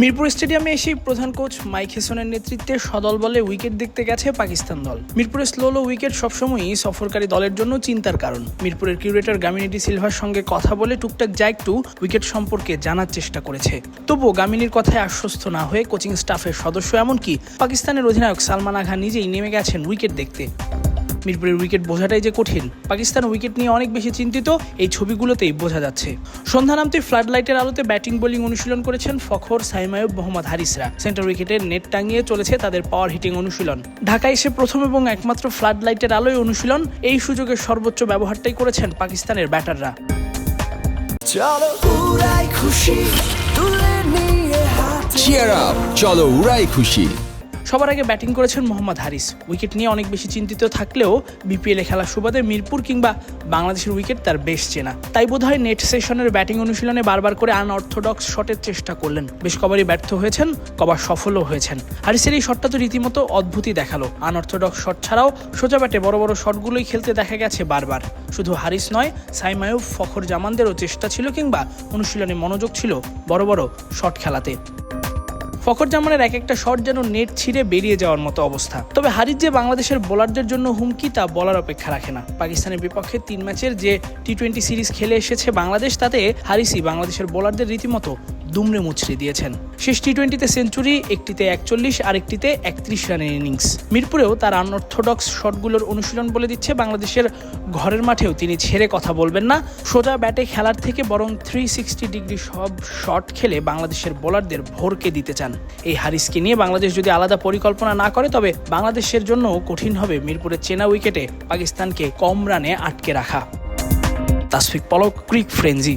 মিরপুর স্টেডিয়ামে এসেই প্রধান কোচ মাইক হেসনের নেতৃত্বে সদল বলে উইকেট দেখতে গেছে পাকিস্তান দল। মিরপুরের স্লো, লো উইকেট সবসময়ই সফরকারী দলের জন্য চিন্তার কারণ। মিরপুরের কিউরেটর গামিনীটি সিলভার সঙ্গে কথা বলে টুকটাক যা একটু উইকেট সম্পর্কে জানার চেষ্টা করেছে। তবুও গামিনীর কথায় আশ্বস্ত না হয়ে কোচিং স্টাফের সদস্য এমনকি পাকিস্তানের অধিনায়ক সালমান আঘা নিজেই নেমে গেছেন উইকেট দেখতে। মিরপুরের উইকেট বোঝাটাই যে কঠিন। পাকিস্তান উইকেট নিয়ে অনেক বেশি চিন্তিত এই ছবিগুলোতেই বোঝা যাচ্ছে। সন্ধ্যা নামতে ফ্লাড লাইটের আলোতে ব্যাটিং বোলিং অনুশীলন করেছেন ফখর সাইমায়ুব মোহাম্মদ হারিসরা। সেন্টার উইকেটে নেট টাঙিয়ে চলেছে তাদের পাওয়ার হিটিং অনুশীলন। ঢাকায় এসে প্রথম এবং একমাত্র ফ্লাড লাইটের আলোয় অনুশীলন এই সুযোগের সর্বোচ্চ ব্যবহারটাই করেছেন পাকিস্তানের ব্যাটাররা। চলো উড়াই খুশি তুলে নিয়ে হাতে চিয়ার আপ চলো উড়াই খুশি। সবার আগে ব্যাটিং করেছেন মোহাম্মদ হারিস। উইকেট নিয়ে অনেক বেশি চিন্তিত থাকলেও বিপিএল খেলার সুবাদে মিরপুর কিংবা বাংলাদেশের উইকেট তার বেশ চেনা। তাই বোধহয় নেট সেশনের ব্যাটিং অনুশীলনে বারবার করে আনঅর্থোডক্স শটের চেষ্টা করলেন। বেশ কবারই ব্যর্থ হয়েছেন, কবার সফলও হয়েছেন। হারিসের এই শটটা তো রীতিমতো অদ্ভুতই দেখাল। আনঅর্থোডক্স শট ছাড়াও সোজা ব্যাটে বড় বড় শটগুলোই খেলতে দেখা গেছে বারবার। শুধু হারিস নয় সাইমায়ুব ফখর জামানদেরও চেষ্টা ছিল কিংবা অনুশীলনে মনোযোগ ছিল বড় বড় শট খেলাতে। ফখর জামানের এক একটা শট যেন নেট ছিঁড়ে বেরিয়ে যাওয়ার মতো অবস্থা। তবে হারিজ যে বাংলাদেশের বোলারদের জন্য হুমকি তা বলার অপেক্ষা রাখে না। পাকিস্তানের বিপক্ষে তিন ম্যাচের যে টি টোয়েন্টি সিরিজ খেলে এসেছে বাংলাদেশ, তাতে হারিসি বাংলাদেশের বোলারদের রীতিমতো দুমড়ে মুচড়ে দিয়েছেন। শেষ টি টোয়েন্টিতে সেঞ্চুরি, একটিতে একচল্লিশ আর একটিতে একত্রিশ রানের ইনিংস। মিরপুরেও তার আনঅর্থোডক্স শটগুলোর অনুশীলন বলে দিচ্ছে বাংলাদেশের ঘরের মাঠেও। তিনি ছেড়ে কথা বলবেন না। সোজা ব্যাটে খেলার থেকে বরং থ্রি সিক্সটি ডিগ্রি সব শট খেলে বাংলাদেশের বোলারদের ভরকে দিতে চান। এই হারিসকে নিয়ে বাংলাদেশ যদি আলাদা পরিকল্পনা না করে, তবে বাংলাদেশের জন্য কঠিন হবে মিরপুরের চেনা উইকেটে পাকিস্তানকে কম রানে আটকে রাখা। তাসফিক পলক, ক্রিক ফ্রেঞ্জি